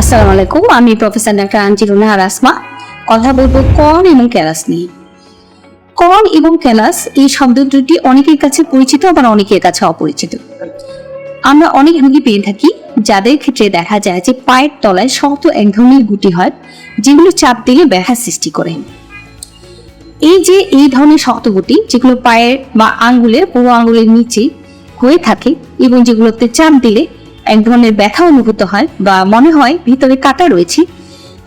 আসসালামু আলাইকুম, আমি প্রফেসর ডাক্তার আঞ্জিরুনা রাসমা কথা বলব কর্ন এবং ক্যালাস নিয়ে। কর্ন এবং ক্যালাস এই শব্দ দুটি অনেকের কাছে পরিচিত, আবার অনেকের কাছে অপরিচিত। আমরা অনেক রোগী পেয়ে থাকি, যাদের ক্ষেত্রে দেখা যায় যে পায়ের তলায় শক্ত এক ধরনের গুটি হয়, যেগুলো চাপ দিলে ব্যথা সৃষ্টি করে। এই যে এই ধরনের শক্ত গুটি, যেগুলো পায়ের বা আঙ্গুলের পুরো আঙ্গুলের নিচে হয়ে থাকে এবং যেগুলোতে চাপ দিলে এক ধরনের ব্যথা অনুভূত হয় বা মনে হয় ভিতরে কাটা রয়েছে।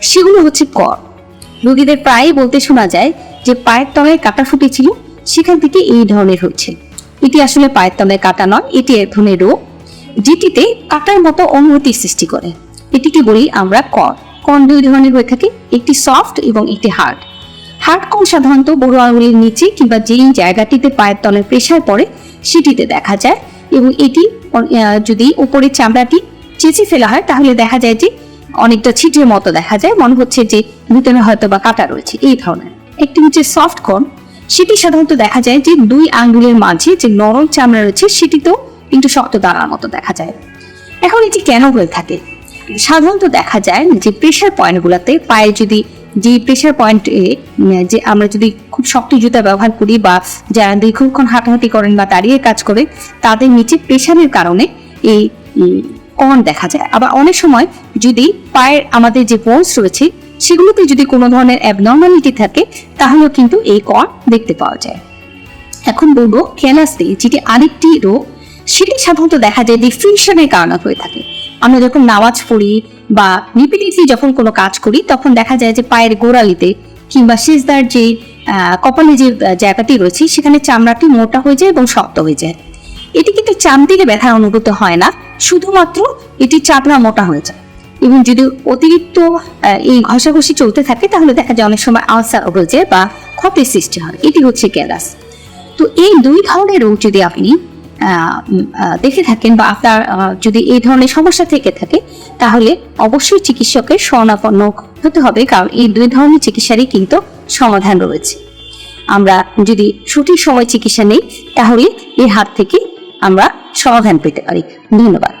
সেগুলো হচ্ছে কর। রোগীদের প্রায়ই বলতে শোনা যায় যে পায়ের তলায় কাটা ফুটেছিল, সেখান থেকে এই ধরনের হচ্ছে। এটি আসলে পায়ের তলায় কাটা নয়, এটি এক ধরনের রোগ, যেটিতে কাটার মতো অনুভূতি সৃষ্টি করে। এটিকে বলি আমরা কর। কন দুই ধরনের হয়ে থাকে, একটি সফট এবং একটি হার্ড। হার্ড কন সাধারণত বড় আঙুলের নিচে কিংবা যেই জায়গাটিতে পায়ের তলায় প্রেশার পড়ে, সেটিতে দেখা যায় এবং এটি যদি উপরের চামড়াটি চেঁচে ফেলা হয়, তাহলে দেখা যায় যে অনেকটা ছিটের মতো দেখা যায়। মনে হচ্ছে যে ভিতরে হয়তো বা কাটা রয়েছে, এই ধরনের। একটি হচ্ছে সফট কর্ন সেটি সাধারণত দেখা যায় যে দুই আঙ্গুলের মাঝে যে নরম চামড়া রয়েছে, সেটিতেও কিন্তু শক্ত দাঁড়ার মতো দেখা যায়। এখন এটি কেন হয়ে থাকে? সাধারণত দেখা যায় যে প্রেশার পয়েন্টগুলোতে পায়ে যদি যে প্রেশার পয়েন্ট যে আমরা যদি খুব শক্ত জুতা ব্যবহার করি বা যারা দীর্ঘক্ষণ হাঁটাহাঁটি করেন বা দাঁড়িয়ে কাজ করে, তাদের নিচে প্রেশারের কারণে এই কন দেখা যায়। আবার অনেক সময় যদি পায়ের আমাদের যে বোনস রয়েছে, সেগুলোতে যদি কোনো ধরনের অ্যাবনর্মালিটি থাকে, তাহলেও কিন্তু এই কন দেখতে পাওয়া যায়। এখন বলব ক্যালাসে যেটি আরেকটি রোগ, সেটি সাধারণত দেখা যায় ডিফ্রিকশনের কারণে হয়ে থাকে। আমরা যখন নামাজ পড়ি বা রিপিটেডলি যখন কোনো কাজ করি, তখন দেখা যায় যে পায়ের গোড়ালিতে কিংবা সিজদার যে কপালে যে জায়গাটি রয়েছে, সেখানে চামড়াটি মোটা হয়ে যায় এবং শক্ত হয়ে যায়। এটি কিন্তু চাম দিকে ব্যথা অনুভূত হয় না, শুধুমাত্র এটি চামড়া মোটা হয়ে যায়। এবং যদি অতিরিক্ত এই ঘষাঘষি চলতে থাকে, তাহলে দেখা যায় অনেক সময় আলসার হয়ে যায় বা ক্ষতির সৃষ্টি হয়। এটি হচ্ছে ক্যালাস তো এই দুই ধরনের রোগ যদি আপনি দেখে থাকেন বা আপনার যদি এই ধরনের সমস্যা থেকে থাকে, তাহলে অবশ্যই চিকিৎসকের শরণাপন্ন হতে হবে, কারণ এই দুই ধরনের চিকিৎসারই কিন্তু সমাধান রয়েছে। আমরা যদি সঠিক সময় চিকিৎসা নেই, তাহলে এর হাত থেকে আমরা সমাধান পেতে পারি। ধন্যবাদ।